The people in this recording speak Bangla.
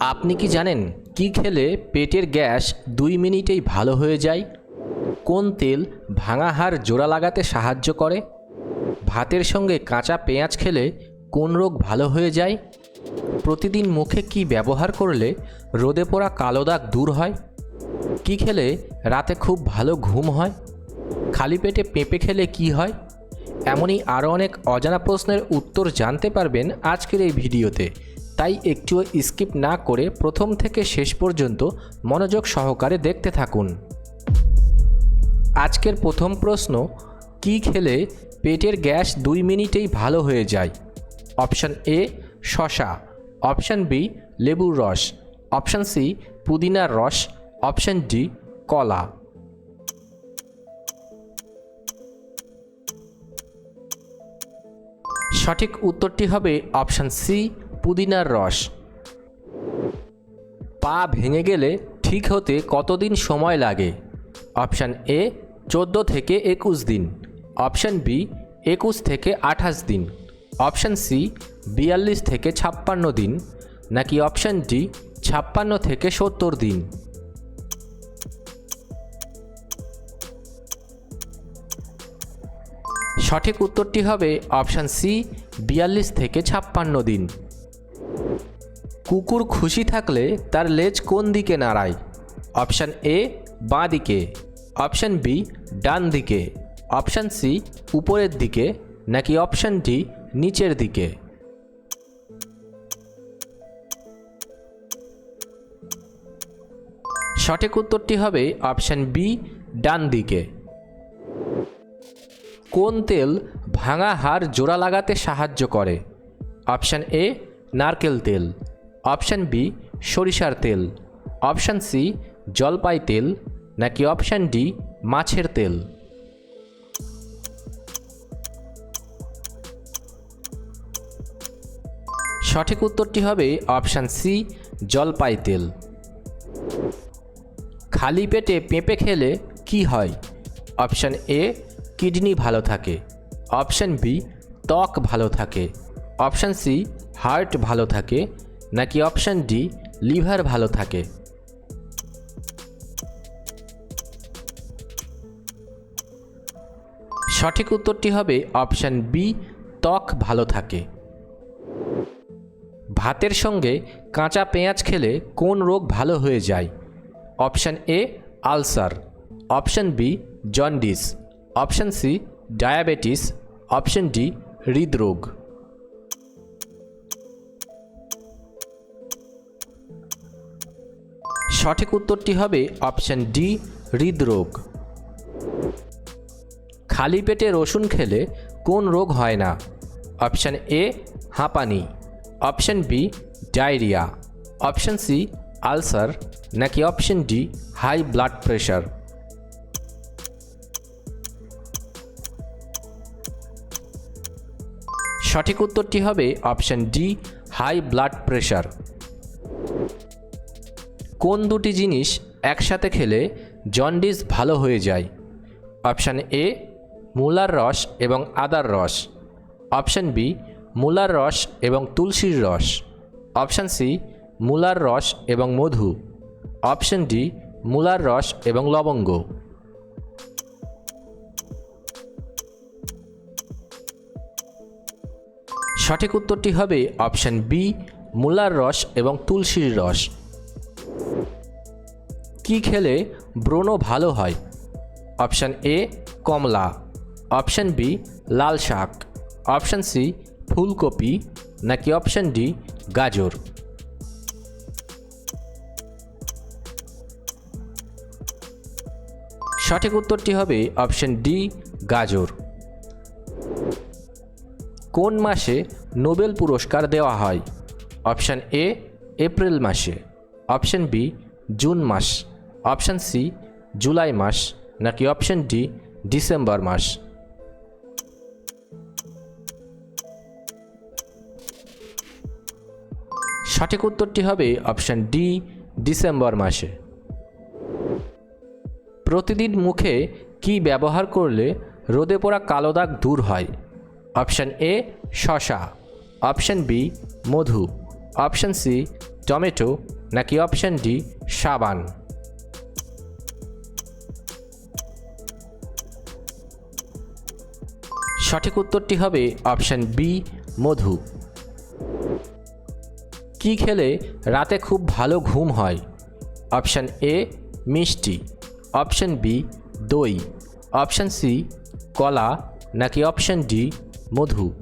আপনি কি জানেন কি খেলে পেটের গ্যাস দুই মিনিটেই ভালো হয়ে যায়? কোন তেল ভাঙা হাড় জোড়া লাগাতে সাহায্য করে? ভাতের সঙ্গে কাঁচা পেঁয়াজ খেলে কোন রোগ ভালো হয়ে যায়? প্রতিদিন মুখে কি ব্যবহার করলে রোদে পোড়া কালো দাগ দূর হয়? কি খেলে রাতে খুব ভালো ঘুম হয়? খালি পেটে পেঁপে খেলে কি হয়? এমনই আরও অনেক অজানা প্রশ্নের উত্তর জানতে পারবেন আজকের এই ভিডিওতে। তাই একটুও স্কিপ না করে প্রথম থেকে শেষ পর্যন্ত মনোযোগ সহকারে দেখতে থাকুন। আজকের প্রথম প্রশ্ন, কি খেলে পেটের গ্যাস দুই মিনিটেই ভালো হয়ে যায়? অপশান এ শশা অপশান বি, লেবুর রস। অপশান সি, পুদিনার রস। অপশান ডি, কলা। সঠিক উত্তরটি হবে অপশান সি পুদিনার রস। পা ভেঙে গেলে ঠিক হতে কতদিন সময় লাগে? অপশান এ, চোদ্দ থেকে একুশ দিন। অপশান বি, একুশ থেকে আঠাশ দিন। অপশান সি, বিয়াল্লিশ থেকে ছাপ্পান্ন দিন। নাকি অপশান ডি, ছাপ্পান্ন থেকে সত্তর দিন? সঠিক উত্তরটি হবে অপশান সি, বিয়াল্লিশ থেকে ছাপ্পান্ন দিন। কুকুর খুশি থাকলে তার লেজ কোন দিকে নাড়ায়? অপশান এ, বাঁ দিকে। অপশান বি, ডান দিকে। অপশান সি, উপরের দিকে। নাকি অপশান ডি, নিচের দিকে? সঠিক উত্তরটি হবে অপশান বি, ডান দিকে। কোন তেল ভাঙা হাড় জোড়া লাগাতে সাহায্য করে? অপশান এ, নারকেল তেল। অপশান বি, সরিষার তেল। অপশান সি, জলপাই তেল, নাকি অপশান ডি, মাছের তেল? সঠিক উত্তরটি হবে অপশান সি, জলপাই তেল। খালি পেটে পেঁপে খেলে কি হয়? অপশান এ, কিডনি ভালো থাকে। অপশান বি, ত্বক ভালো থাকে। অপশান সি, হার্ট ভালো থাকে। নাকি অপশান ডি, লিভার ভালো থাকে? সঠিক উত্তরটি হবে অপশান বি, ত্বক ভালো থাকে। ভাতের সঙ্গে কাঁচা পেঁয়াজ খেলে কোন রোগ ভালো হয়ে যায়? Option A, ulcer. Option B, jaundice. Option C, diabetes. Option D, হৃদরোগ। সঠিক উত্তরটি হবে অপশান ডি, হৃদরোগ। খালি পেটে রসুন খেলে কোন রোগ হয় না? অপশান এ, হাঁপানি। Option B, diarrhoea. Option C, ulcer. নাকি option D, high blood pressure সঠিক উত্তরটি হবে option D, high blood pressure কোন দুটি জিনিস একসাথে খেলে জন্ডিস ভালো হয়ে যায়? অপশান এ, মূলার রস এবং আদার রস। অপশান বি, মূলার রস এবং তুলসীর রস। অপশান সি, মূলার রস এবং মধু। অপশান ডি, মূলার রস এবং লবঙ্গ। সঠিক উত্তরটি হবে অপশান বি, মূলার রস এবং তুলসীর রস। কি খেলে ব্রণ ভালো হয়? অপশান এ, কমলা। অপশান বি, লাল শাক। অপশান সি, ফুলকপি। নাকি অপশান ডি, গাজর? সঠিক উত্তরটি হবে অপশান ডি, গাজর। কোন মাসে নোবেল পুরস্কার দেওয়া হয়? অপশান এ, এপ্রিল মাসে। অপশান বি, জুন মাস। অপশান সি, জুলাই মাস, নাকি অপশান ডি, ডিসেম্বর মাস। সঠিক উত্তরটি হবে অপশান ডি, ডিসেম্বর মাসে। প্রতিদিন মুখে কি ব্যবহার করলে রোদে পোড়া কালো দাগ দূর হয়? অপশান এ, শশা। অপশান বি, মধু। Option C, tomato. নাকি অপশান ডি সাবান? সঠিক উত্তরটি হবে অপশান বি মধু। কি খেলে রাতে খুব ভালো ঘুম হয়? অপশান এ মিষ্টি। অপশান বি দই। অপশান সি কলা। নাকি অপশান ডি মধু?